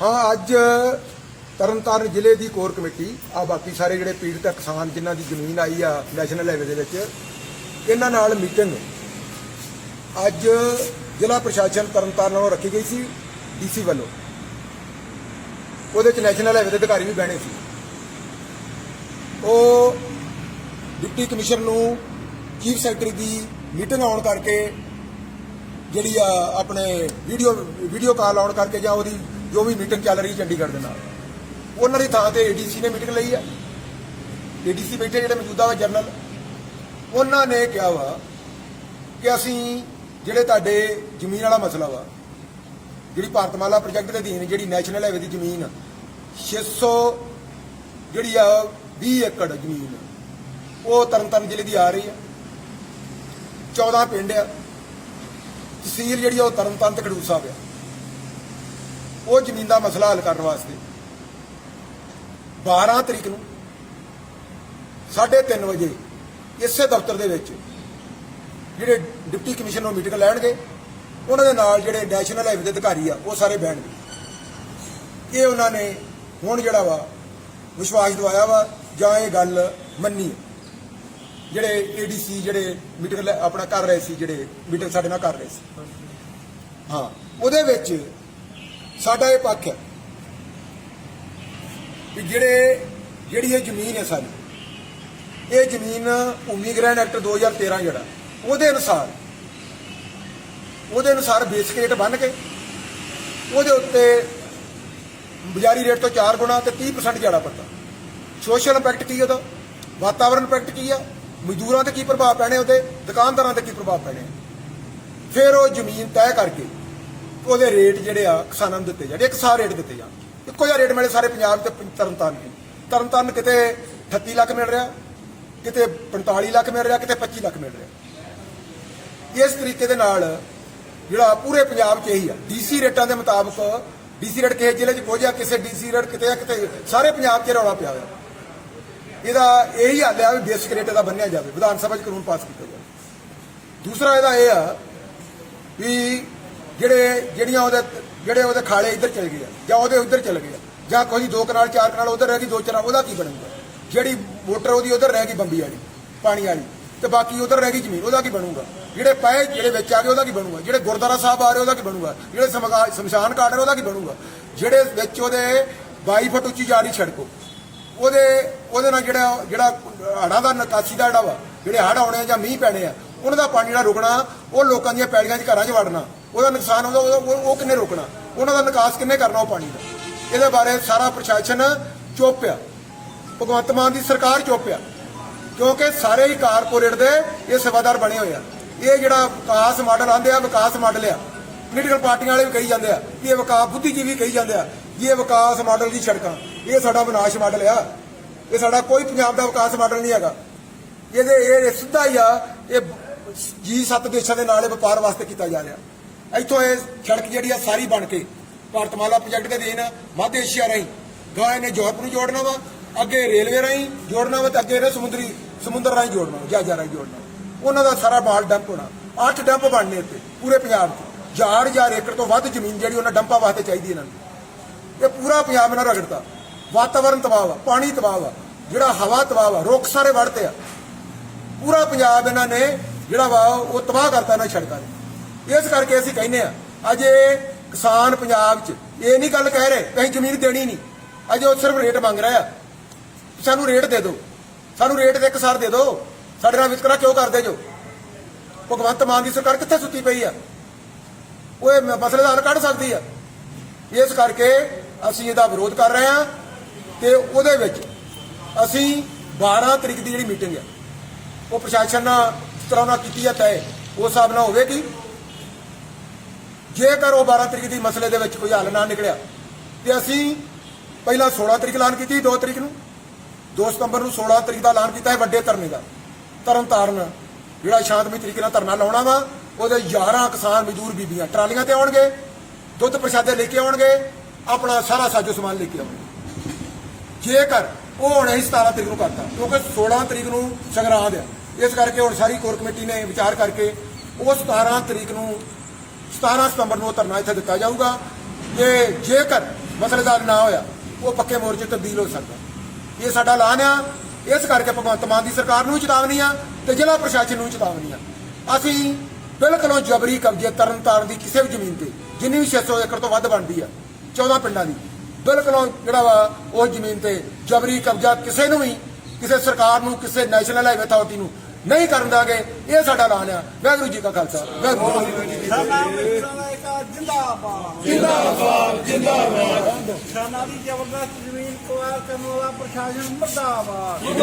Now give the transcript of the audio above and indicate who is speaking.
Speaker 1: ਹਾਂ, ਅੱਜ ਤਰਨਤਾਰਨ ਜ਼ਿਲ੍ਹੇ ਦੀ ਕੋਰ ਕਮੇਟੀ ਆ ਬਾਕੀ ਸਾਰੇ ਜਿਹੜੇ ਪੀੜਤ ਆ, ਕਿਸਾਨ ਜਿਨ੍ਹਾਂ ਦੀ ਜ਼ਮੀਨ ਆਈ ਆ ਨੈਸ਼ਨਲ ਹਾਈਵੇ ਦੇ ਵਿੱਚ, ਇਹਨਾਂ ਨਾਲ ਮੀਟਿੰਗ ਅੱਜ ਜ਼ਿਲ੍ਹਾ ਪ੍ਰਸ਼ਾਸਨ ਤਰਨਤਾਰਨ ਵੱਲੋਂ ਰੱਖੀ ਗਈ ਸੀ ਡੀਸੀ ਵੱਲੋਂ। ਉਹਦੇ ਚ ਨੈਸ਼ਨਲ ਹਾਈਵੇ ਦੇ ਅਧਿਕਾਰੀ ਵੀ ਬਹਿਣੇ ਸੀ। ਉਹ ਡਿਪਟੀ ਕਮਿਸ਼ਨਰ ਨੂੰ ਚੀਫ ਸੈਕਟਰੀ ਦੀ ਮੀਟਿੰਗ ਆਉਣ ਕਰਕੇ ਜਿਹੜੀ ਆ, ਆਪਣੇ ਵੀਡੀਓ ਵੀਡੀਓ ਕਾਲ ਆਉਣ ਕਰਕੇ ਜਾਂ ਉਹਦੀ ਜੋ ਵੀ ਮੀਟਿੰਗ ਚੱਲ ਰਹੀ ਚੰਡੀਗੜ੍ਹ ਦੇ ਨਾਲ। ਉਹਨਾਂ ਦੀ ਥਾਂ ਤੇ ਏਡੀਸੀ ਨੇ ਮੀਟਿੰਗ ਲਈ ਆ ਏਡੀਸੀ ਬੈਠੇ ਜਿਹੜੇ ਮੌਜੂਦਾ ਵਾ ਜਨਰਲ। ਉਹਨਾਂ ਨੇ ਕਿਹਾ ਵਾ ਕਿ ਅਸੀਂ ਜਿਹੜੇ ਤੁਹਾਡੇ ਜ਼ਮੀਨ ਵਾਲਾ ਮਸਲਾ ਵਾ, ਜਿਹੜੀ ਭਾਰਤਮਾਲਾ ਪ੍ਰੋਜੈਕਟ ਦੇ ਅਧੀਨ ਜਿਹੜੀ ਨੈਸ਼ਨਲ ਹਾਈਵੇ ਦੀ ਜ਼ਮੀਨ 600 ਜਿਹੜੀ ਆ 20 ਏਕੜ ਜ਼ਮੀਨ, ਉਹ ਤਰਨਤਾਰਨ ਜ਼ਿਲ੍ਹੇ ਦੀ ਆ ਰਹੀ ਆ 14 ਪਿੰਡ ਆ। ਤਹਿਸੀਲ ਜਿਹੜੀ ਆ ਉਹ ਤਰਨਤਾਰਨ ਤੇ ਖਡੂਰ ਸਾਹਿਬ ਆ। ਉਹ ਜ਼ਮੀਨ ਦਾ ਮਸਲਾ ਹੱਲ ਕਰਨ ਵਾਸਤੇ। 12 ਤਰੀਕ ਨੂੰ 3:30 ਵਜੇ ਇਸੇ ਦਫ਼ਤਰ ਦੇ ਵਿੱਚ ਜਿਹੜੇ ਡਿਪਟੀ ਕਮਿਸ਼ਨਰ ਨੂੰ ਮੀਟਿੰਗ ਲੈਣਗੇ, ਉਹਨਾਂ ਦੇ ਨਾਲ ਜਿਹੜੇ ਨੈਸ਼ਨਲ ਹਾਈਵੇ ਦੇ ਅਧਿਕਾਰੀ ਆ, ਉਹ ਸਾਰੇ ਬਹਿਣਗੇ। ਇਹ ਉਹਨਾਂ ਨੇ ਹੁਣ ਜਿਹੜਾ ਵਾ ਵਿਸ਼ਵਾਸ ਦਵਾਇਆ ਵਾ, ਜਾਂ ਇਹ ਗੱਲ ਮੰਨੀ ਹੈ। ਜਿਹੜੇ ਏਡੀਸੀ ਜਿਹੜੇ ਮੀਟਿੰਗ ਆਪਣਾ ਕਰ ਰਹੇ ਸੀ, ਜਿਹੜੇ ਮੀਟਿੰਗ ਸਾਡੇ ਨਾਲ ਕਰ ਰਹੇ ਸੀ। ਹਾਂ, ਉਹਦੇ ਵਿੱਚ ਸਾਡਾ ਇਹ ਪੱਖ ਹੈ ਕਿ ਜਿਹੜੇ, ਜਿਹੜੀ ਇਹ ਜ਼ਮੀਨ ਹੈ ਸਾਡੀ, ਇਹ ਜ਼ਮੀਨ ਭੂਮੀ ਗ੍ਰਹਿਣ ਐਕਟ 2013 ਜਿਹੜਾ, ਉਹਦੇ ਅਨੁਸਾਰ ਉਹਦੇ ਅਨੁਸਾਰ ਬੇਸਿਕ ਰੇਟ ਬਣ ਕੇ, ਉਹਦੇ ਉੱਤੇ ਬਾਜ਼ਾਰੀ ਰੇਟ ਤੋਂ 4 ਗੁਣਾ ਤੇ 30% ਜ਼ਿਆਦਾ ਪੱਤਾ। ਸੋਸ਼ਲ ਇੰਪੈਕਟ ਕੀ ਉਹਦਾ? ਵਾਤਾਵਰਣ ਇੰਪੈਕਟ ਕੀ ਆ? ਮਜ਼ਦੂਰਾਂ ਤੇ ਕੀ ਪ੍ਰਭਾਵ ਪੈਣੇ ਉਹਦੇ? ਦੁਕਾਨਦਾਰਾਂ ਤੇ ਕੀ ਪ੍ਰਭਾਵ ਪੈਣੇ ਫਿਰ ਉਹ ਜ਼ਮੀਨ ਤੈਅ ਕਰਕੇ ਉਹਦੇ ਰੇਟ ਜਿਹੜੇ ਆ ਕਿਸਾਨਾਂ ਨੂੰ ਦਿੱਤੇ ਜਾਣ ਇੱਕ ਸਾਰ ਰੇਟ ਦਿੱਤੇ ਜਾਣ ਇੱਕੋ ਜਿਹਾ ਰੇਟ ਮਿਲੇ ਸਾਰੇ ਪੰਜਾਬ ਤੇ ਪੰ- ਤਰਨਤਾਰਨ ਨੂੰ। ਤਰਨਤਾਰਨ ਕਿਤੇ 38 ਲੱਖ ਮਿਲ ਰਿਹਾ, ਕਿਤੇ 45 ਲੱਖ ਮਿਲ ਰਿਹਾ, ਕਿਤੇ 25 ਲੱਖ ਮਿਲ ਰਿਹਾ। ਇਸ ਤਰੀਕੇ ਦੇ ਨਾਲ ਜਿਹੜਾ ਪੂਰੇ ਪੰਜਾਬ 'ਚ ਇਹੀ ਆ, ਡੀਸੀ ਰੇਟਾਂ ਦੇ ਮੁਤਾਬਕ, ਡੀਸੀ ਰੇਟ ਕਿਸੇ ਜ਼ਿਲ੍ਹੇ 'ਚ ਪਹੁੰਚਿਆ ਆ ਕਿਸੇ ਡੀਸੀ ਰੇਟ ਕਿਤੇ ਆ, ਕਿਤੇ ਸਾਰੇ ਪੰਜਾਬ 'ਚ ਰੌਲਾ ਪਿਆ ਹੋਇਆ। ਇਹਦਾ ਇਹੀ ਹੱਲ ਆ ਵੀ ਬੇਸਿਕ ਰੇਟ ਦਾ ਬੰਨਿਆ ਜਾਵੇ, ਵਿਧਾਨ ਸਭਾ 'ਚ ਕਾਨੂੰਨ ਪਾਸ ਕੀਤਾ ਜਾਵੇ। ਦੂਸਰਾ ਇਹਦਾ ਇਹ ਆ ਵੀ ਜਿਹੜੇ ਜਿਹੜੀਆਂ ਉਹਦੇ ਜਿਹੜੇ ਉਹਦੇ ਖਾਲੇ ਇੱਧਰ ਚਲ ਗਏ ਆ, ਜਾਂ ਉਹਦੇ ਉੱਧਰ ਚਲ ਗਏ ਆ, ਜਾਂ ਕੋਈ ਦੋ ਕਨਾਲ, ਚਾਰ ਕਨਾਲ ਉਧਰ ਰਹਿ ਗਈ, ਦੋ ਚਾਰ, ਉਹਦਾ ਕੀ ਬਣੂਗਾ? ਜਿਹੜੀ ਮੋਟਰ ਉਹਦੀ ਉਧਰ ਰਹਿ ਗਈ ਬੰਬੀ ਵਾਲੀ, ਪਾਣੀ ਵਾਲੀ, ਤੇ ਬਾਕੀ ਉਧਰ ਰਹਿ ਗਈ ਜ਼ਮੀਨ, ਉਹਦਾ ਕੀ ਬਣੂਗਾ? ਜਿਹੜੇ ਪਏ ਜਿਹੜੇ ਵਿੱਚ ਆ ਗਏ, ਉਹਦਾ ਕੀ ਬਣੂਗਾ? ਜਿਹੜੇ ਗੁਰਦੁਆਰਾ ਸਾਹਿਬ ਆ ਰਹੇ, ਉਹਦਾ ਕੀ ਬਣੂਗਾ? ਜਿਹੜੇ ਸ਼ਮਸ਼ਾਨ ਘਾਟ ਨੇ ਉਹਦਾ ਕੀ ਬਣੂਗਾ? ਜਿਹੜੇ ਵਿੱਚ ਉਹਦੇ 22 ਫੁੱਟ ਉੱਚੀ ਜਾ ਰਹੀ ਸੜਕੋ, ਉਹਦੇ ਉਹਦੇ ਨਾਲ ਜਿਹੜਾ ਜਿਹੜਾ ਹੜਾਂ ਦਾ ਨਕਾਸੀ ਦਾ ਜਿਹੜਾ ਵਾ, ਜਿਹੜੇ ਹੜ ਆਉਣੇ ਆ ਜਾਂ ਮੀਂਹ ਪੈਣੇ ਆ, ਉਹਨਾਂ ਦਾ ਪਾਣੀ ਜਿਹੜਾ ਰੁਕਣਾ, ਉਹ ਲੋਕਾਂ ਦੀਆਂ ਪੈਲੀਆਂ 'ਚ ਘਰਾਂ 'ਚ ਵੜਨਾ। ਉਹਦਾ ਨੁਕਸਾਨ ਹੁੰਦਾ, ਉਹਦਾ- ਉਹ ਕਿੰਨੇ ਰੋਕਣਾ? ਉਹਨਾਂ ਦਾ ਨਿਕਾਸ ਕਿੰਨੇ ਕਰਨਾ ਉਹ ਪਾਣੀ ਦਾ? ਇਹਦੇ ਬਾਰੇ ਸਾਰਾ ਪ੍ਰਸ਼ਾਸਨ ਚੁੱਪ ਆ ਭਗਵੰਤ ਮਾਨ ਦੀ ਸਰਕਾਰ ਚੁੱਪ ਆ ਕਿਉਂਕਿ ਸਾਰੇ ਹੀ ਕਾਰਪੋਰੇਟ ਦੇ ਇਹ ਸੇਵਾਦਾਰ ਬਣੇ ਹੋਏ ਆ। ਇਹ ਜਿਹੜਾ ਵਿਕਾਸ ਮਾਡਲ ਆਂਦੇ ਆ, ਵਿਕਾਸ ਮਾਡਲ ਆ। ਪੋਲੀਟੀਕਲ ਪਾਰਟੀਆਂ ਵਾਲੇ ਵੀ ਕਹੀ ਜਾਂਦੇ ਆ ਇਹ ਵਿਕਾਸ ਬੁੱਧੀਜੀਵੀ ਕਹੀ ਜਾਂਦੇ ਆ ਇਹ ਵਿਕਾਸ ਮਾਡਲ ਦੀ ਸੜਕਾਂ, ਇਹ ਸਾਡਾ ਵਿਨਾਸ਼ ਮਾਡਲ ਆ। ਇਹ ਸਾਡਾ ਕੋਈ ਪੰਜਾਬ ਦਾ ਵਿਕਾਸ ਮਾਡਲ ਨਹੀਂ ਹੈਗਾ। ਇਹਦੇ ਇਹ ਸਿੱਧਾ ਹੀ ਆ, ਇਹ ਜੀ ਸੱਤ ਦੇਸ਼ਾਂ ਦੇ ਨਾਲ ਇਹ ਵਪਾਰ ਵਾਸਤੇ ਕੀਤਾ ਜਾ ਰਿਹਾ। ਇੱਥੋਂ ਇਹ ਸੜਕ ਜਿਹੜੀ ਆ ਸਾਰੀ ਬਣ ਕੇ ਭਾਰਤਮਾਲਾ ਪ੍ਰੋਜੈਕਟ ਦੇ ਦੇਣ ਮੱਧ ਏਸ਼ੀਆ ਰਾਹੀਂ। ਗਾਂ ਇਹਨੇ ਯੂਰਪ ਨੂੰ ਜੋੜਨਾ ਵਾ, ਅੱਗੇ ਰੇਲਵੇ ਰਾਹੀਂ ਜੋੜਨਾ ਵਾ ਤੇ ਅੱਗੇ ਇਹਨੇ ਸਮੁੰਦਰੀ, ਸਮੁੰਦਰ ਰਾਹੀਂ ਜੋੜਨਾ ਵਾ, ਜਹਾਜ਼ਾਂ ਰਾਹੀਂ ਜੋੜਨਾ ਵਾ। ਉਹਨਾਂ ਦਾ ਸਾਰਾ ਬਾਲ ਡੰਪ ਹੋਣਾ। ਅੱਠ ਡੰਪ ਬਣਨੇ ਇੱਥੇ, ਪੂਰੇ ਪੰਜਾਬ 'ਚ। ਹਜ਼ਾਰ ਹਜ਼ਾਰ ਏਕੜ ਤੋਂ ਵੱਧ ਜ਼ਮੀਨ ਜਿਹੜੀ ਉਹਨਾਂ ਡੰਪਾਂ ਵਾਸਤੇ ਚਾਹੀਦੀ ਇਹਨਾਂ ਨੂੰ। ਇਹ ਪੂਰਾ ਪੰਜਾਬ ਇਹਨਾਂ ਰਗੜਤਾ। ਵਾਤਾਵਰਨ ਤਬਾਹ ਵਾ, ਪਾਣੀ ਤਬਾਹ ਵਾ, ਜਿਹੜਾ ਹਵਾ ਤਬਾਹ ਵਾ, ਰੁੱਖ ਸਾਰੇ ਵੜਤੇ ਆ। ਪੂਰਾ ਪੰਜਾਬ ਇਹਨਾਂ ਨੇ ਜਿਹੜਾ ਵਾ ਉਹ ਤਬਾਹ ਕਰਤਾ ਇਹਨਾਂ ਸੜਕਾਂ ਨੇ ਇਸ ਕਰਕੇ ਅਸੀਂ ਕਹਿੰਦੇ ਆ ਅਜੇ ਕਿਸਾਨ ਪੰਜਾਬ 'ਚ ਇਹ ਨਹੀਂ ਗੱਲ ਕਹਿ ਰਹੇ ਕਿ ਅਸੀਂ ਜ਼ਮੀਨ ਦੇਣੀ ਨਹੀਂ। ਅਜੇ ਉਹ ਸਿਰਫ ਰੇਟ ਮੰਗ ਰਿਹਾ ਆ। ਸਾਨੂੰ ਰੇਟ ਦੇ ਦਿਓ। ਸਾਨੂੰ ਰੇਟ ਦੇ ਇੱਕ ਸਾਰ ਦੇ ਦਿਓ। ਸਾਡੇ ਨਾਲ ਵਿਤਕਰਾ ਕਿਉਂ ਕਰਦੇ ਜੋ? ਭਗਵੰਤ ਮਾਨ ਦੀ ਸਰਕਾਰ ਕਿੱਥੇ ਸੁੱਤੀ ਪਈ ਆ? ਉਹ ਇਹ ਮਸਲੇ ਦਾ ਹੱਲ ਕੱਢ ਸਕਦੀ ਆ। ਇਸ ਕਰਕੇ ਅਸੀਂ ਇਹਦਾ ਵਿਰੋਧ ਕਰ ਰਹੇ ਹਾਂ ਤੇ ਉਹਦੇ ਵਿੱਚ ਅਸੀਂ 12 ਤਰੀਕ ਦੀ ਜਿਹੜੀ ਮੀਟਿੰਗ ਹੈ ਉਹ ਪ੍ਰਸ਼ਾਸਨ ਨਾਲ ਇਸ ਤਰ੍ਹਾਂ ਨਾਲ ਕੀਤੀ ਹੈ ਤੈਅ। ਉਸ ਹਿਸਾਬ ਨਾਲ ਹੋਵੇਗੀ। ਜੇਕਰ ਉਹ 12 ਤਰੀਕ ਦੀ ਮਸਲੇ ਦੇ ਵਿੱਚ ਕੋਈ ਹੱਲ ਨਾ ਨਿਕਲਿਆ, ਤੇ ਅਸੀਂ ਪਹਿਲਾਂ 16 ਤਰੀਕ ਐਲਾਨ ਕੀਤੀ 2 ਤਰੀਕ ਨੂੰ। 2 ਸਤੰਬਰ ਨੂੰ 16 ਤਰੀਕ ਦਾ ਐਲਾਨ ਕੀਤਾ ਹੈ ਵੱਡੇ ਧਰਨੇ ਦਾ। ਤਰਨਤਾਰਨ ਜਿਹੜਾ ਸ਼ਾਂਤਮਈ ਤਰੀਕੇ ਨਾਲ ਧਰਨਾ ਲਾਉਣਾ ਵਾ, ਉਹਦੇ 11 ਕਿਸਾਨ ਮਜ਼ਦੂਰ ਬੀਬੀਆਂ ਟਰਾਲੀਆਂ ਤੇ ਆਉਣਗੇ, ਦੁੱਧ ਪ੍ਰਸ਼ਾਦੇ ਲੈ ਕੇ ਆਉਣਗੇ, ਆਪਣਾ ਸਾਰਾ ਸਾਜੋ ਸਮਾਨ ਲੈ ਕੇ ਆਉਣਗੇ। ਜੇਕਰ ਉਹ ਹੁਣ ਅਸੀਂ 17 ਤਰੀਕ ਨੂੰ ਕਰਤਾ, ਕਿਉਂਕਿ 16 ਤਰੀਕ ਨੂੰ ਸੰਗਰਾਂਦ ਆ, ਇਸ ਕਰਕੇ ਹੁਣ ਸਾਰੀ ਕੋਰ ਕਮੇਟੀ ਨੇ ਵਿਚਾਰ ਕਰਕੇ ਉਹ 17 ਤਰੀਕ ਨੂੰ 17 ਸਤੰਬਰ ਨੂੰ ਧਰਨਾ ਇੱਥੇ ਦਿੱਤਾ ਜਾਊਗਾ। ਤੇ ਜੇਕਰ ਮਸਲੇ ਦਾ ਨਾ ਹੋਇਆ, ਉਹ ਪੱਕੇ ਮੋਰਚੇ ਤਬਦੀਲ ਹੋ ਸਕਦਾ। ਇਹ ਸਾਡਾ ਐਲਾਨ ਆ। ਇਸ ਕਰਕੇ ਭਗਵੰਤ ਮਾਨ ਦੀ ਸਰਕਾਰ ਨੂੰ ਚੇਤਾਵਨੀ ਆ ਤੇ ਜ਼ਿਲ੍ਹਾ ਪ੍ਰਸ਼ਾਸਨ ਨੂੰ ਚੇਤਾਵਨੀ ਆ। ਅਸੀਂ ਬਿਲਕੁਲੋਂ ਜਬਰੀ ਕਬਜ਼ੇ ਤਰਨਤਾਰਨ ਦੀ ਕਿਸੇ ਵੀ ਜ਼ਮੀਨ ਤੇ, ਜਿੰਨੀ ਵੀ 600 ਏਕੜ ਤੋਂ ਵੱਧ ਬਣਦੀ ਆ 14 ਪਿੰਡਾਂ ਦੀ, ਬਿਲਕੁਲੋਂ ਜਿਹੜਾ ਵਾ ਉਹ ਜ਼ਮੀਨ ਤੇ ਜਬਰੀ ਕਬਜ਼ਾ ਕਿਸੇ ਨੂੰ ਵੀ, ਕਿਸੇ ਸਰਕਾਰ ਨੂੰ, ਕਿਸੇ ਨੈਸ਼ਨਲ ਹਾਈਵੇ ਅਥਾਰਟੀ ਨੂੰ ਨਹੀਂ ਕਰਨ ਦਾਂਗੇ ਇਹ ਸਾਡਾ ਐਲਾਨ ਆ। ਵਾਹਿਗੁਰੂ ਜੀ ਕਾ ਖਾਲਸਾ ਵਾਹਿਗੁਰੂ ਜੀ ਕੀ ਫਤਿਹ।
Speaker 2: ਸਾਡਾ ਮਿੱਤਰਾਂ ਦਾ ਇੱਕ ਜਿੰਦਾਬਾਦ। ਜਿੰਦਾਬਾਦ ਜਿੰਦਾਬਾਦ। ਸਾਡਾ ਦੀ ਜ਼ਬਰਦਸਤ ਜ਼ਮੀਨ ਕੁਆਰ ਕਰਨ ਵਾਲਾ ਪ੍ਰਸ਼ਾਸਨ ਮਰਦਾਬਾਦ।